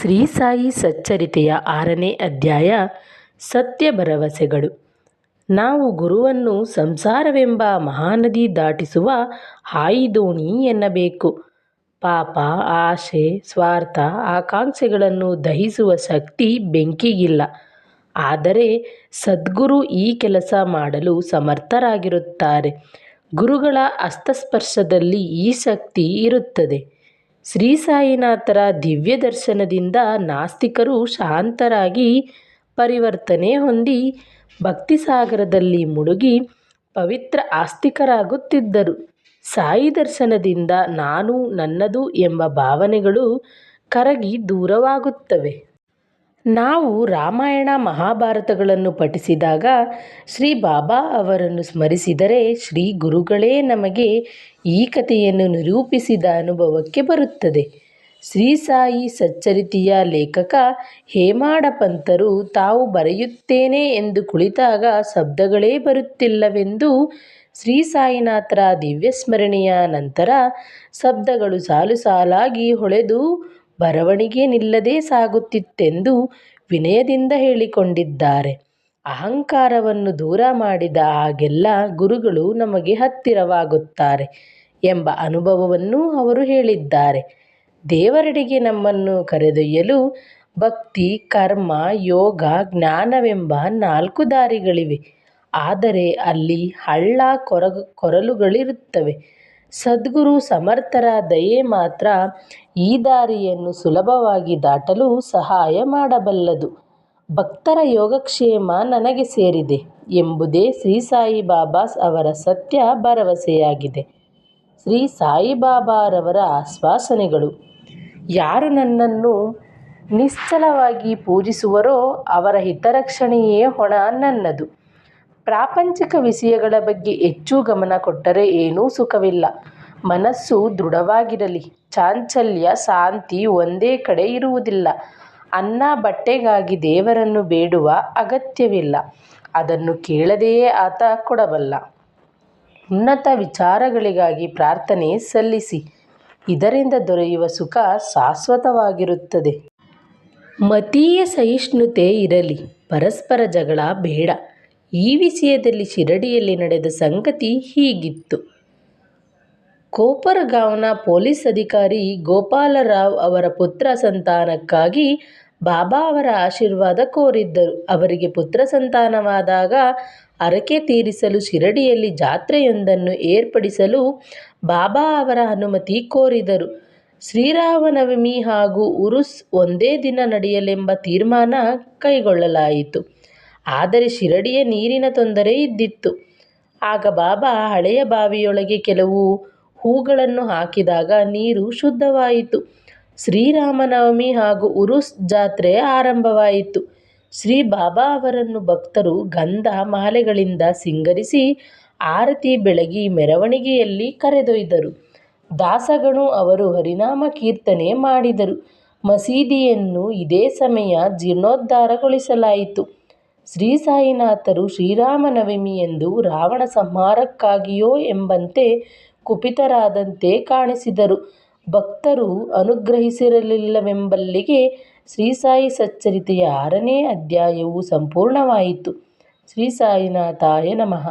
ಶ್ರೀ ಸಾಯಿ ಸಚ್ಚರಿತೆಯ ಆರನೇ ಅಧ್ಯಾಯ ಸತ್ಯ ಭರವಸೆಗಳು. ನಾವು ಗುರುವನ್ನು ಸಂಸಾರವೆಂಬ ಮಹಾನದಿ ದಾಟಿಸುವ ಹಾಯಿದೋಣಿ ಎನ್ನಬೇಕು. ಪಾಪ, ಆಶೆ, ಸ್ವಾರ್ಥ, ಆಕಾಂಕ್ಷೆಗಳನ್ನು ದಹಿಸುವ ಶಕ್ತಿ ಬೆಂಕಿಗಿಲ್ಲ. ಆದರೆ ಸದ್ಗುರು ಈ ಕೆಲಸ ಮಾಡಲು ಸಮರ್ಥರಾಗಿರುತ್ತಾರೆ. ಗುರುಗಳ ಹಸ್ತಸ್ಪರ್ಶದಲ್ಲಿ ಈ ಶಕ್ತಿ ಇರುತ್ತದೆ. ಶ್ರೀ ಸಾಯಿನಾಥರ ದಿವ್ಯ ದರ್ಶನದಿಂದ ನಾಸ್ತಿಕರು ಶಾಂತರಾಗಿ ಪರಿವರ್ತನೆ ಹೊಂದಿ ಭಕ್ತಿ ಸಾಗರದಲ್ಲಿ ಮುಳುಗಿ ಪವಿತ್ರ ಆಸ್ತಿಕರಾಗುತ್ತಿದ್ದರು. ಸಾಯಿ ದರ್ಶನದಿಂದ ನಾನು ನನ್ನದು ಎಂಬ ಭಾವನೆಗಳು ಕರಗಿ ದೂರವಾಗುತ್ತವೆ. ನಾವು ರಾಮಾಯಣ ಮಹಾಭಾರತಗಳನ್ನು ಪಠಿಸಿದಾಗ ಶ್ರೀ ಬಾಬಾ ಅವರನ್ನು ಸ್ಮರಿಸಿದರೆ ಶ್ರೀ ಗುರುಗಳೇ ನಮಗೆ ಈ ಕಥೆಯನ್ನು ನಿರೂಪಿಸಿದ ಅನುಭವಕ್ಕೆ ಬರುತ್ತದೆ. ಶ್ರೀ ಸಾಯಿ ಸಚ್ಚರಿತೆಯ ಲೇಖಕ ಹೇಮಾಡ ಪಂತರು ತಾವು ಬರೆಯುತ್ತೇನೆ ಎಂದು ಕುಳಿತಾಗ ಶಬ್ದಗಳೇ ಬರುತ್ತಿಲ್ಲವೆಂದು ಶ್ರೀ ಸಾಯಿನಾಥರ ದಿವ್ಯಸ್ಮರಣೆಯ ನಂತರ ಶಬ್ದಗಳು ಸಾಲು ಸಾಲಾಗಿ ಹೊಳೆದು ಬರವಣಿಗೆ ನಿಲ್ಲದೆ ಸಾಗುತ್ತಿತ್ತೆಂದು ವಿನಯದಿಂದ ಹೇಳಿಕೊಂಡಿದ್ದಾರೆ. ಅಹಂಕಾರವನ್ನು ದೂರ ಮಾಡಿದ ಹಾಗೆಲ್ಲ ಗುರುಗಳು ನಮಗೆ ಹತ್ತಿರವಾಗುತ್ತಾರೆ ಎಂಬ ಅನುಭವವನ್ನು ಅವರು ಹೇಳಿದ್ದಾರೆ. ದೇವರೆಡೆಗೆ ನಮ್ಮನ್ನು ಕರೆದೊಯ್ಯಲು ಭಕ್ತಿ, ಕರ್ಮ, ಯೋಗ, ಜ್ಞಾನವೆಂಬ ನಾಲ್ಕು ದಾರಿಗಳಿವೆ. ಆದರೆ ಅಲ್ಲಿ ಹಳ್ಳ, ಕೊರಗು, ಕೊರಲುಗಳಿರುತ್ತವೆ. ಸದ್ಗುರು ಸಮರ್ಥರ ದಯೆ ಮಾತ್ರ ಈ ದಾರಿಯನ್ನು ಸುಲಭವಾಗಿ ದಾಟಲು ಸಹಾಯ ಮಾಡಬಲ್ಲದು. ಭಕ್ತರ ಯೋಗಕ್ಷೇಮ ನನಗೆ ಸೇರಿದೆ ಎಂಬುದೇ ಶ್ರೀ ಸಾಯಿಬಾಬಾ ಅವರ ಸತ್ಯ ಭರವಸೆಯಾಗಿದೆ. ಶ್ರೀ ಸಾಯಿಬಾಬಾರವರ ಆಶ್ವಾಸನೆಗಳು. ಯಾರು ನನ್ನನ್ನು ನಿಶ್ಚಲವಾಗಿ ಪೂಜಿಸುವರೋ ಅವರ ಹಿತರಕ್ಷಣೆಯೇ ಹೊಣ ನನ್ನದು. ಪ್ರಾಪಂಚಿಕ ವಿಷಯಗಳ ಬಗ್ಗೆ ಹೆಚ್ಚು ಗಮನ ಕೊಟ್ಟರೆ ಏನೂ ಸುಖವಿಲ್ಲ. ಮನಸ್ಸು ದೃಢವಾಗಿರಲಿ. ಚಾಂಚಲ್ಯ, ಶಾಂತಿ ಒಂದೇ ಕಡೆ ಇರುವುದಿಲ್ಲ. ಅನ್ನ ಬಟ್ಟೆಗಾಗಿ ದೇವರನ್ನು ಬೇಡುವ ಅಗತ್ಯವಿಲ್ಲ. ಅದನ್ನು ಕೇಳದೆಯೇ ಆತ ಕೊಡಬಲ್ಲ. ಉನ್ನತ ವಿಚಾರಗಳಿಗಾಗಿ ಪ್ರಾರ್ಥನೆ ಸಲ್ಲಿಸಿ. ಇದರಿಂದ ದೊರೆಯುವ ಸುಖ ಶಾಶ್ವತವಾಗಿರುತ್ತದೆ. ಮತೀಯ ಸಹಿಷ್ಣುತೆ ಇರಲಿ. ಪರಸ್ಪರ ಜಗಳ ಬೇಡ. ಈ ವಿಷಯದಲ್ಲಿ ಶಿರಡಿಯಲ್ಲಿ ನಡೆದ ಸಂಗತಿ ಹೀಗಿತ್ತು. ಕೋಪರಗಾಂವ್ನ ಪೊಲೀಸ್ ಅಧಿಕಾರಿ ಗೋಪಾಲರಾವ್ ಅವರ ಪುತ್ರ ಸಂತಾನಕ್ಕಾಗಿ ಬಾಬಾ ಅವರ ಆಶೀರ್ವಾದ ಕೋರಿದ್ದರು. ಅವರಿಗೆ ಪುತ್ರ ಸಂತಾನವಾದಾಗ ಅರಕೆ ತೀರಿಸಲು ಶಿರಡಿಯಲ್ಲಿ ಜಾತ್ರೆಯೊಂದನ್ನು ಏರ್ಪಡಿಸಲು ಬಾಬಾ ಅವರ ಅನುಮತಿ ಕೋರಿದರು. ಶ್ರೀರಾಮನವಮಿ ಹಾಗೂ ಉರುಸ್ ಒಂದೇ ದಿನ ನಡೆಯಲೆಂಬ ತೀರ್ಮಾನ ಕೈಗೊಳ್ಳಲಾಯಿತು. ಆದರೆ ಶಿರಡಿಯ ನೀರಿನ ತೊಂದರೆ ಇದ್ದಿತ್ತು. ಆಗ ಬಾಬಾ ಹಳೆಯ ಬಾವಿಯೊಳಗೆ ಕೆಲವು ಹೂಗಳನ್ನು ಹಾಕಿದಾಗ ನೀರು ಶುದ್ಧವಾಯಿತು. ಶ್ರೀರಾಮನವಮಿ ಹಾಗೂ ಉರುಸ್ ಜಾತ್ರೆ ಆರಂಭವಾಯಿತು. ಶ್ರೀ ಬಾಬಾ ಅವರನ್ನು ಭಕ್ತರು ಗಂಧ ಮಾಲೆಗಳಿಂದ ಸಿಂಗರಿಸಿ ಆರತಿ ಬೆಳಗಿ ಮೆರವಣಿಗೆಯಲ್ಲಿ ಕರೆದೊಯ್ದರು. ದಾಸಗಣು ಅವರು ಹರಿನಾಮ ಕೀರ್ತನೆ ಮಾಡಿದರು. ಮಸೀದಿಯನ್ನು ಇದೇ ಸಮಯ ಜೀರ್ಣೋದ್ಧಾರಗೊಳಿಸಲಾಯಿತು. ಶ್ರೀ ಸಾಯಿನಾಥರು ಶ್ರೀರಾಮನವಮಿಯಂದು ರಾವಣ ಸಂಹಾರಕ್ಕಾಗಿಯೋ ಎಂಬಂತೆ ಕುಪಿತರಾದಂತೆ ಕಾಣಿಸಿದರು. ಭಕ್ತರು ಅನುಗ್ರಹಿಸಿರಲಿಲ್ಲವೆಂಬಲ್ಲಿಗೆ ಶ್ರೀ ಸಾಯಿ ಸಚ್ಚರಿತೆಯ ಆರನೇ ಅಧ್ಯಾಯವು ಸಂಪೂರ್ಣವಾಯಿತು. ಶ್ರೀ ಸಾಯಿನಾಥಾಯ ನಮಃ.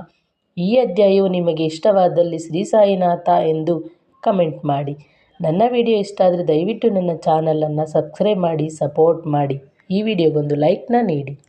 ಈ ಅಧ್ಯಾಯವು ನಿಮಗೆ ಇಷ್ಟವಾದಲ್ಲಿ ಶ್ರೀ ಸಾಯಿನಾಥ ಎಂದು ಕಮೆಂಟ್ ಮಾಡಿ. ನನ್ನ ವಿಡಿಯೋ ಇಷ್ಟ ಆದರೆ ದಯವಿಟ್ಟು ನನ್ನ ಚಾನಲನ್ನು ಸಬ್ಸ್ಕ್ರೈಬ್ ಮಾಡಿ, ಸಪೋರ್ಟ್ ಮಾಡಿ. ಈ ವಿಡಿಯೋಗೊಂದು ಲೈಕ್ನ ನೀಡಿ.